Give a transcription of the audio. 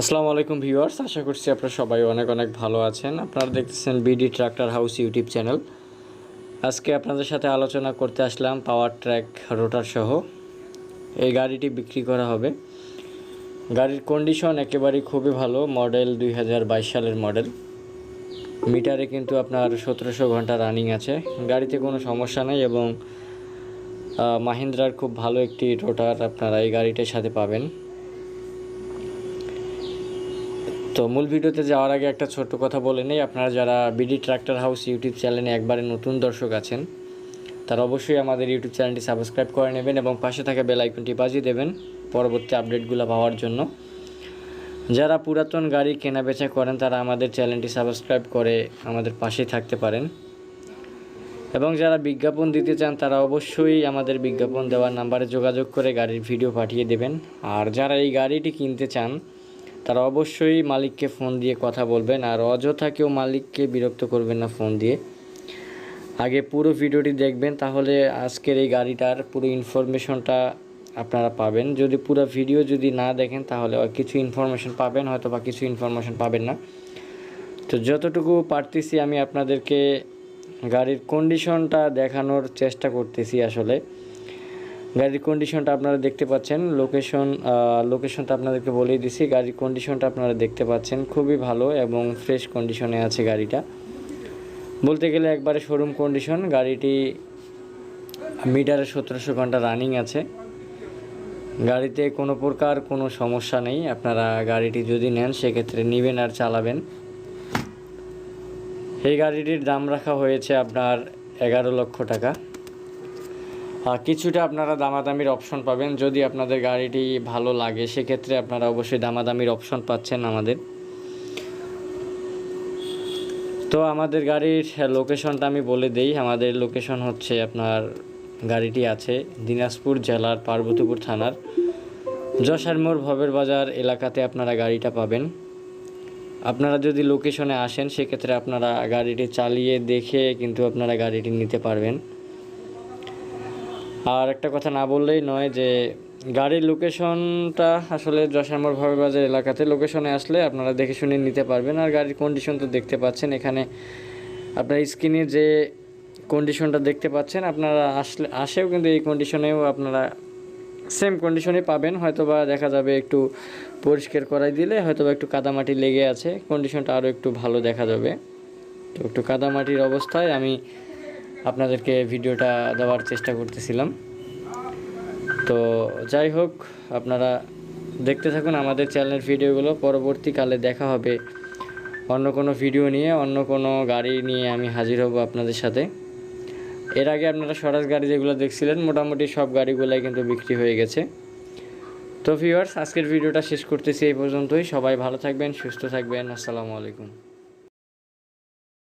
আসসালামু আলাইকুম ভিউয়ার্স, আশা করছি আপনারা সবাই অনেক অনেক ভালো আছেন। আপনারা দেখতেছেন BD tractor house YouTube channel. আজকে আপনাদের সাথে আলোচনা করতে আসলাম পাওয়ার ট্র্যাক রোটার সহ। এই গাড়িটি বিক্রি করা হবে। গাড়ির কন্ডিশন একেবারেই খুবই ভালো মডেল দুই হাজার বাইশ সালের মডেল মিটারে কিন্তু আপনার সতেরোশো ঘণ্টা রানিং আছে। গাড়িতে কোনো সমস্যা নেই এবং মাহিন্দ্রার খুব ভালো একটি রোটার আপনারা এই গাড়িটার সাথে পাবেন। তো মূল ভিডিওতে যাওয়ার আগে একটা ছোট্ট কথা বলে নেই। আপনারা যারা বিডি ট্র্যাক্টর হাউস ইউটিউব চ্যানেলে একবারে নতুন দর্শক আছেন, তারা অবশ্যই আমাদের ইউটিউব চ্যানেলটি সাবস্ক্রাইব করে নেবেন এবং পাশে থাকা বেল আইকনটি বাজিয়ে দেবেন পরবর্তী আপডেটগুলো পাওয়ার জন্য। যারা পুরাতন গাড়ি কেনা বেচা করেন, তারা আমাদের চ্যানেলটি সাবস্ক্রাইব করে আমাদের পাশে থাকতে পারেন। এবং যারা বিজ্ঞাপন দিতে চান, তারা অবশ্যই আমাদের বিজ্ঞাপন দেওয়ার নাম্বারে যোগাযোগ করে গাড়ির ভিডিও পাঠিয়ে দেবেন। আর যারা এই গাড়িটি কিনতে চান তারা অবশ্যই মালিককে ফোন দিয়ে কথা বলবেন, আর অযথা কেউ মালিককে বিরক্ত করবেন না ফোন দিয়ে। আগে পুরো ভিডিওটি দেখবেন, তাহলে আজকের এই গাড়িটার পুরো ইনফরমেশনটা আপনারা পাবেন। যদি পুরো ভিডিও যদি না দেখেন, তাহলে কিছু ইনফরমেশন পাবেন, হয়তো বা কিছু ইনফরমেশন পাবেন না। তো যতটুকু পারতেছি আমি আপনাদেরকে গাড়ির কন্ডিশনটা দেখানোর চেষ্টা করতেছি আসলে। গাড়ির কন্ডিশনটা আপনারা দেখতে পাচ্ছেন। লোকেশন লোকেশনটা আপনাদেরকে বলেই দিছি। গাড়ির কন্ডিশনটা আপনারা দেখতে পাচ্ছেন। খুবই ভালো এবং ফ্রেশ কন্ডিশনে আছে গাড়িটা। বলতে গেলে একবারে শোরুম কন্ডিশন গাড়িটি মিটারে সতেরোশো ঘণ্টা রানিং আছে। গাড়িতে কোনো প্রকার কোনো সমস্যা নেই। আপনারা গাড়িটি যদি নেন, সেক্ষেত্রে নেবেন আর চালাবেন। এই গাড়িটির দাম রাখা হয়েছে আপনার এগারো লক্ষ টাকা। কিছুটা আপনারা দামাদামির অপশন পাবেন। যদি আপনাদের গাড়িটি ভালো লাগে, সেক্ষেত্রে আপনারা অবশ্যই দামাদামির অপশন পাচ্ছেন আমাদের। তো আমাদের গাড়ির লোকেশনটা আমি বলে দেই। আমাদের লোকেশন হচ্ছে আপনার, গাড়িটি আছে দিনাজপুর জেলার পার্বতীপুর থানার যশারমোড় ভবের বাজার এলাকাতে আপনারা গাড়িটা পাবেন। আপনারা যদি লোকেশনে আসেন, সেক্ষেত্রে আপনারা গাড়িটি চালিয়ে দেখে কিন্তু আপনারা গাড়িটি নিতে পারবেন। আর একটা কথা না বললেই নয় যে গাড়ির লোকেশনটা আসলে যশামর বাজার এলাকাতে লোকেশনে আসলে আপনারা দেখে শুনে নিতে পারবেন। আর গাড়ির কন্ডিশন তো দেখতে পাচ্ছেন। এখানে আপনার স্ক্রিনে যে কন্ডিশনটা দেখতে পাচ্ছেন, আপনারা আসলে, আসেও কিন্তু এই কন্ডিশনেও আপনারা সেম কন্ডিশনে পাবেন। হয়তো বা দেখা যাবে একটু পরিষ্কার করাই দিলে হয়তো বা একটু কাদামাটি লেগে আছে। কন্ডিশনটা আরও একটু ভালো দেখা যাবে। তো একটু কাদামাটির অবস্থায় আমি আপনাদেরকে ভিডিওটা দেওয়ার চেষ্টা করতেছিলাম। তো যাই হোক, আপনারা দেখতে থাকুন আমাদের চ্যানেলের ভিডিওগুলো। পরবর্তীকালে দেখা হবে অন্য কোনো ভিডিও নিয়ে, অন্য কোনো গাড়ি নিয়ে আমি হাজির হব আপনাদের সাথে। এর আগে আপনারা স্বরাজ গাড়ি যেগুলো দেখছিলেন, মোটামুটি সব গাড়িগুলাই কিন্তু বিক্রি হয়ে গেছে। তো ভিউয়ার্স আজকের ভিডিওটা শেষ করতেছি এই পর্যন্তই। সবাই ভালো থাকবেন, সুস্থ থাকবেন। আসসালামু আলাইকুম।